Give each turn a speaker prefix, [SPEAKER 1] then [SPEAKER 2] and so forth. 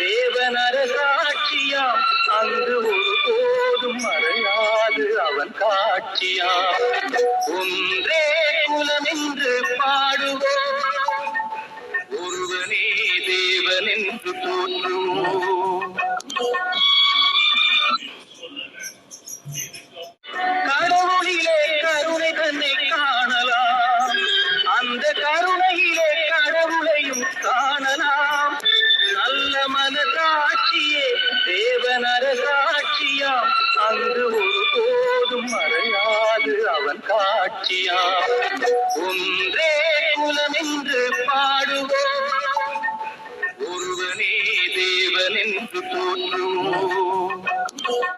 [SPEAKER 1] தேவனரசாட்சியா அங்கு ஒரு போதும் மறையாது அவன் காட்சியா? ஒன்றே குலம் என்று பாடுவோம். ஒருவனே தேவன் என்று தோன்றுவோம் கடவுளிலே கருணை தன்னை காணலாம். அந்த கரு தேவனர அங்கு ஒரு போதும் மறையாது அவன் காட்சியா. ஒன்றே குலம் என்று பாடுவோம். ஒருவனே தேவன் என்று தோன்றுவோம்